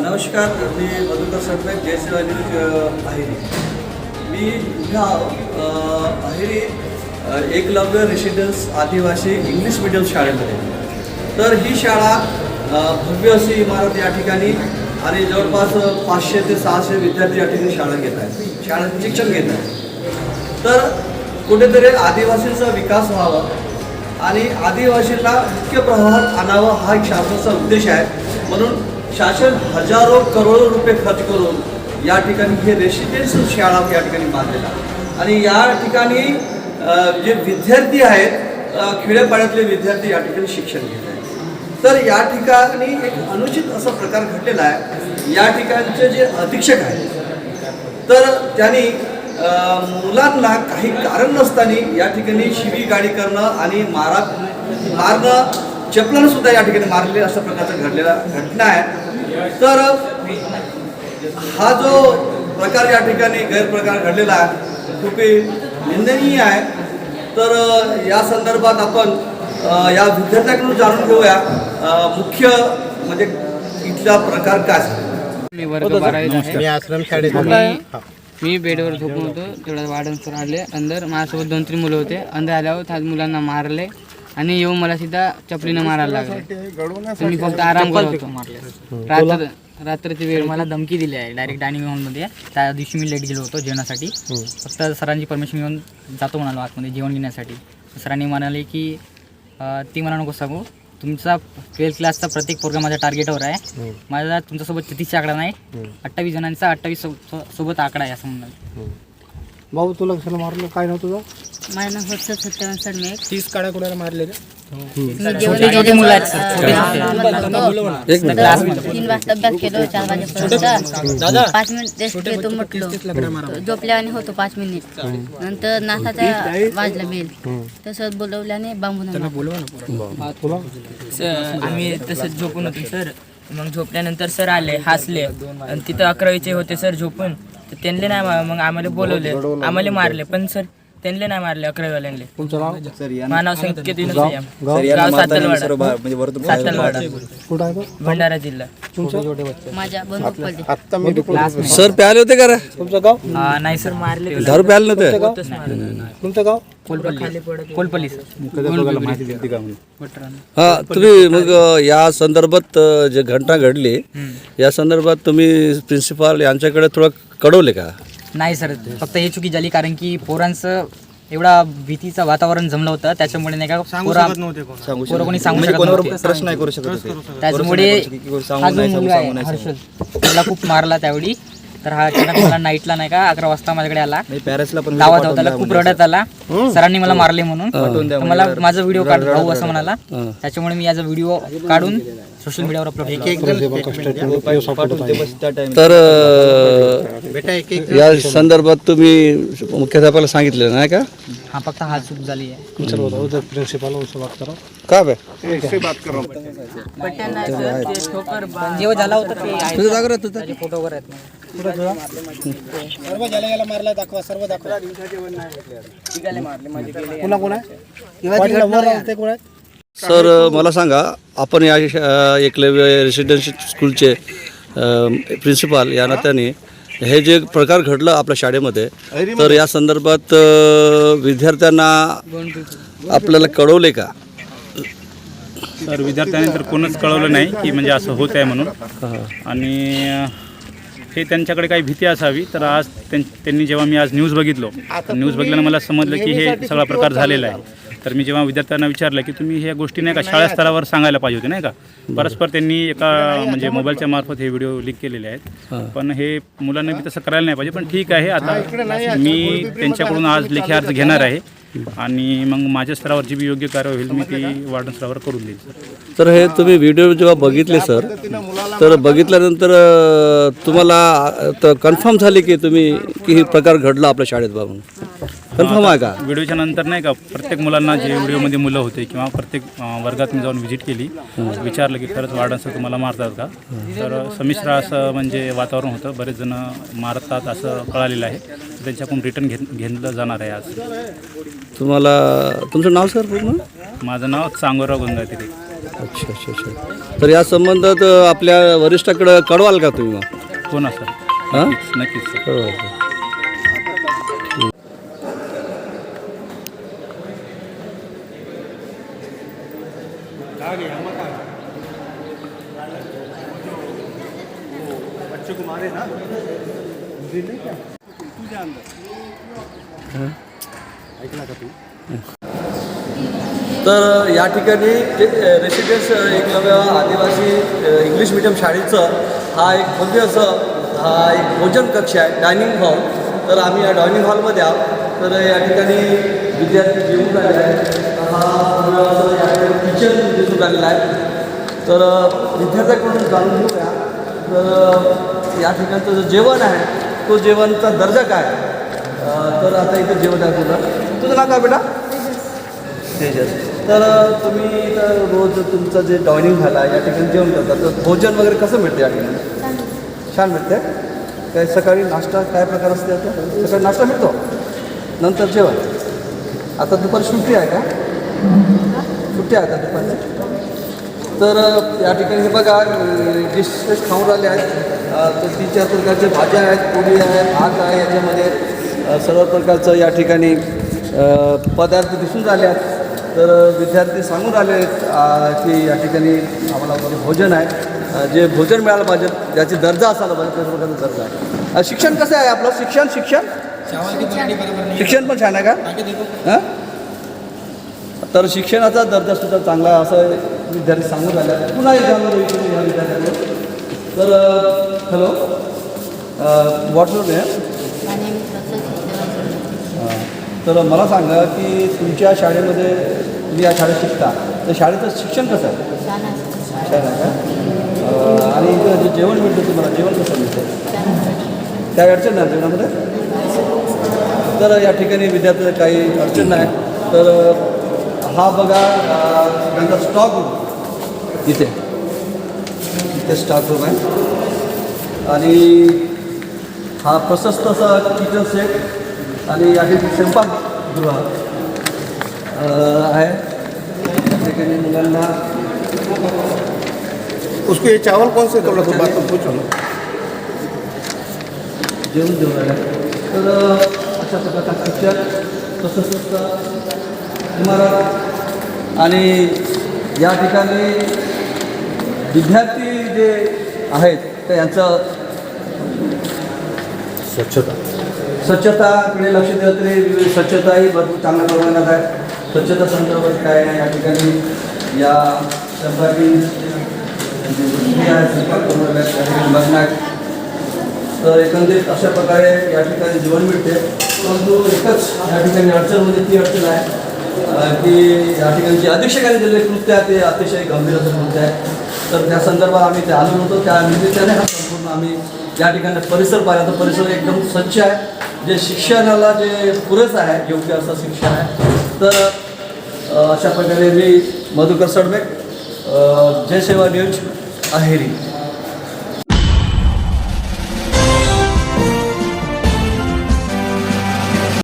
नमस्कार मी मधुकर सरनाईक जयसेवा न्यूज अहिरी. मी ह्या अहिरी एकलव्य रेसिडेन्स आदिवासी इंग्लिश मिडियम शाळेमध्ये. तर ही शाळा भव्य अशी इमारत या ठिकाणी आणि जवळपास पाचशे ते सहाशे विद्यार्थी या ठिकाणी शाळा घेत आहेत. शाळा शिक्षण घेत आहेत. तर कुठेतरी आदिवासींचा विकास व्हावा आणि आदिवासींना मुख्य प्रवाहात आणावं हा एक शासनाचा उद्देश आहे. म्हणून शासन हजारो करोडो रुपये खर्च करून या ठिकाणी हे रेसिडेन्शियल शाळा या ठिकाणी बांधलेला आहे. आणि या ठिकाणी जे विद्यार्थी आहेत खेडेपाड्यातले खेड्यापाड्यातले विद्यार्थी या ठिकाणी शिक्षण घेत आहेत. तर या ठिकाणी एक अनुचित असा प्रकार घडलेला आहे. या ठिकाणचे जे अधीक्षक आहेत तर त्यांनी मुलांना काही कारण नसताना या ठिकाणी शिवी गाडी करणं आणि मारा मारणं चपलानं सुद्धा या ठिकाणी मारले अशा प्रकारचा घडलेला घटना आहे. तर हा जो प्रकार या ठिकाणी गैरप्रकार घडलेला आहे खूपही निंदनीय आहे. तर या संदर्भात आपण या विद्यार्थ्याकडून जाणून घेऊया मुख्य म्हणजे इथला प्रकार काय? झाला मी वर्ग मी आश्रम शाळेत मी मी बेडवर झोपून होतो. तेवढ्या वाढन सर आले. अंदर माझ्यासोबत दोन तीन मुलं होते. अंदर आल्यावर त्या मुलांना मारले. आणि येऊन मला सीधा चपलीनं मारायला लागले. मी फक्त आराम करत होतो. रात्र रात्रीची वेळ मला धमकी दिली आहे. डायरेक्ट डायनिंग हॉलमध्ये त्या दिवशी मी लेट गेलो होतो जेवणासाठी. फक्त सरांची परमिशन घेऊन जातो म्हणालो आतमध्ये जेवण घेण्यासाठी. सरांनी म्हणाले की ती मला नको सांगू. तुमचा ट्वेल्थ क्लासचा प्रत्येक प्रोग्राम माझ्या टार्गेटवर आहे. माझा तुमच्यासोबत छत्तीसचा आकडा नाही. अठ्ठावीस जणांचा अठ्ठावीस सोबत आकडा आहे असं म्हणलं. भाऊ तुला कशाला मारलं? काय नव्हतं तुझं माझं नाव हर्षद सत्यवान सडमेक. तीस काड्या कुणाला मारले मी जेवण तीन वाजता अभ्यास केलो चार वाजेपर्यंत. पाच मिनिट रेस्ट घेतो म्हटलो. झोपल्या आणि होतो पाच मिनिट. नंतर नासाचा वाजला बेल. तसंच बोलवल्याने सर आम्ही तसंच झोपून होतो सर. मग झोपल्यानंतर सर आले हसले. आणि तिथं अकरावीचे होते सर झोपून. तर त्यांनी नाही मग आम्हाला बोलवले. आम्हाला मारले. पण सर त्यांनी नाही मारले अकरावीवाल्यांनी तुमचं नाव? मानव संकेत विनोद संयम. गाव सातलवाडा. सातलवाडा. कुठं आहे तो? भंडारा जिल्हा. तुमचं? माझ्या बंदूक पडली. आत्ता मी सर प्याले होते का रे? तुमचं गाव? हा, नाही सर. मारले दारू प्याले नव्हते? तुमचं गाव? कोलपल्ली. कोलपल्ली सर. हा तुम्ही मग अ, या संदर्भात अ, जे घटना घडली या संदर्भात तुम्ही प्रिन्सिपाल यांच्याकडे थोडं कळवले का? नाही सर फक्त हे चुकी झाली कारण की पोरांचं एवढा भीतीचं वातावरण जमलं होतं त्याच्यामुळे नाही का पोरा पोरं कोणी सांगू शकत नव्हते. प्रश्न नाही करू शकत होते. त्याच्यामुळे की सांगू हा जो नाही, मुलगा आहे सांगू नाही, हर्षद त्याला खूप मारला त्यावेळी. तर हा अचानक मला नाईटला नाही का अकरा वाजता माझ्याकडे आला. नाही पॅरेसला पण धावत धावत आला खूप रडत आला. सरांनी मला मारले म्हणून. तर मला माझा व्हिडिओ काढ भाऊ असं म्हणाला. त्याच्यामुळे मी याचा व्हिडिओ काढून सोशल मीडियावर अपलोड तर या संदर्भात तुम्ही मुख्याध्यापकाला सांगितलं नाही का? हा फक्त हा चूक झाली आहे. करो का बे? जेव्हा झाला होता ते तुझं कोण आहे? पाटील वर ते कोण आहेत सर मला सांगा आपण या एकलव्य रेसिडेन्शियल स्कूलचे प्रिन्सिपाल या नात्याने हे जे प्रकार घडलं आपल्या शाळेमध्ये तर या संदर्भात विद्यार्थ्यांना आपल्याला कळवले का? तर विद्यार्थ्यांनी तर कोणच कळवलं नाही की म्हणजे असं होत आहे म्हणून. आणि हे त्यांच्याकडे काही भीती असावी तर आज त्यां- त्यांनी जेव्हा मी आज न्यूज बघितलो न्यूज बघितल्यानं मला समजलं की हे सगळा प्रकार झालेला आहे. तर मी जेव्हा विद्यार्थ्यांना विचारलं की तुम्ही ह्या गोष्टी नाही का शाळा स्तरावर सांगायला पाहिजे होते नाही का? परस्पर त्यांनी एका म्हणजे मोबाईलच्या मार्फत हे व्हिडिओ लीक केलेले आहेत. पण हे मुलांना बी तसं करायला नाही पाहिजे पण ठीक आहे आता मी त्यांच्याकडून आज लेखी अर्ज घेणार आहे आणि मग माझ्या स्तरावर जी बी योग्य कार्य होईल मी ती वार्डन स्तरावर करून देईल सर तर हे तुम्ही व्हिडिओ जेव्हा बघितले सर तर बघितल्यानंतर तुम्हाला कन्फर्म झाले की तुम्ही की हे प्रकार घडला आपल्या शाळेत बाबून कन्फर्म आहे का? व्हिडिओच्या नंतर नाही का प्रत्येक मुलांना जे व्हिडिओमध्ये मुलं होते किंवा प्रत्येक अं, वर्गात मी जाऊन व्हिजिट केली विचारलं की खरंच वार्डन सर तुम्हाला मारतात का? तर संमिश्र असं म्हणजे वातावरण होतं. बरेच जण मारतात असं कळालेलं आहे. तर त्यांच्याकडून रिटर्न घेत घेतलं जाणार आहे आज. तुम्हाला तुमचं नाव सर पूर्ण? माझं नाव चांगोराव गोंदातिरे अच्छा अच्छा अच्छा. तर या संबंधात अ, आपल्या वरिष्ठाकडे कळवाल का तुम्ही मग? हो ना सर. हां? नक्कीच नक्कीच सर कळवाल का? तर या ठिकाणी जे रेसिडेन्स एकलव्य आदिवासी इंग्लिश मिडियम शाळेचं हा एक भव्य असं हा एक भोजन कक्ष आहे डायनिंग हॉल तर आम्ही या डायनिंग हॉलमध्ये आहोत. तर या ठिकाणी विद्यार्थी जेवून राहिले आहेत. हा असं किचन दिसून राहिलेलं आहे तर विद्यार्थ्याकडून जाणून घेऊया. तर या ठिकाणचं जो जेवण आहे तो जेवणचा दर्जा काय? तर आता इथं जेवण आहे तुझं तुझं नाव काय बेटा? तेजस. तर तुम्ही इथं रोज तुमचं जे डॉयनिंग झालं आहे या ठिकाणी जेवण करता. तर भोजन वगैरे कसं मिळते या ठिकाणी? छान मिळते काय सकाळी नाश्ता काय प्रकार असते आता सकाळी नाश्ता मिळतो? नंतर जेवण. आता दुपारी सुट्टी आहे का? सुट्टी आहे का दुपारी तर या ठिकाणी हे बघा डिशेस खाऊन राहिले आहेत. तर तीन चार प्रकारच्या भाज्या आहेत पोळी आहे भात आहे याच्यामध्ये. सर्व प्रकारचं या ठिकाणी पदार्थ दिसून राहिले आहेत. तर विद्यार्थी सांगून राहिले आहेत की या ठिकाणी आम्हाला भोजन आहे. जे भोजन मिळालं पाहिजे ज्याची दर्जा असायला पाहिजे त्या प्रकारचा दर्जा आहे. शिक्षण कसं आहे आपलं? शिक्षण शिक्षण? शिक्षण पण छान आहे का? हां? तर शिक्षणाचा दर्जासुद्धा चांगला आहे असं विद्यार्थी सांगून राहिला. पुन्हा एक जाणून या. तर हॅलो व्हॉट्स युअर नेम. तर मला सांगा की तुमच्या शाळेमध्ये तुम्ही या शाळेत शिकता. तर शाळेचं शिक्षण कसं? आहे. छान का? आणि इथं जे जेवण मिळतं तुम्हाला जेवण कसं मिळतं. काय अडचण नाही जेवणामध्ये? तर या ठिकाणी विद्यार्थ्याला काही अडचण नाही. तर हा बघा त्यांचा स्टॉक रूम इथे. इथे स्टॉक रूम आहे. आणि हा प्रशस्त असा किचन सेट आणि ठिकाणी स्वयंपाकगृह आहे. या ठिकाणी मुलांना उसको ये चावल कौन से तोड़ा तो बात तो पूछो ना। जेवण देऊन राहिल्या तर अशा प्रकारचा किचन प्रशस्त इमारत आणि या ठिकाणी विद्यार्थी जे आहेत तर यांचं स्वच्छता. स्वच्छताकडे लक्ष दिलं तरी स्वच्छताही भरपूर चांगल्या प्रमाणात आहे. स्वच्छता संदर्भात काय आहे या ठिकाणी या आहेत. तर एकंदरीत अशा प्रकारे या ठिकाणी जीवन मिळते. परंतु एकच या ठिकाणी अडचण म्हणजे ती अडचण आहे की या ठिकाणी जे अधीक्षकांनी दिलेले कृत्य आहे ते अतिशय गंभीर असं कृत्य आहे. तर त्या संदर्भात आम्ही ते आलो होतो त्या निमित्ताने हा संपूर्ण आम्ही या ठिकाणी परिसर पाहिला. तर परिसर एकदम स्वच्छ आहे. जे शिक्षणाला जे पुरेसं आहे योग्य असं शिक्षण आहे. तर अशा प्रकारे मी मधुकर सडबेक जय सेवा न्यूज अहेरी.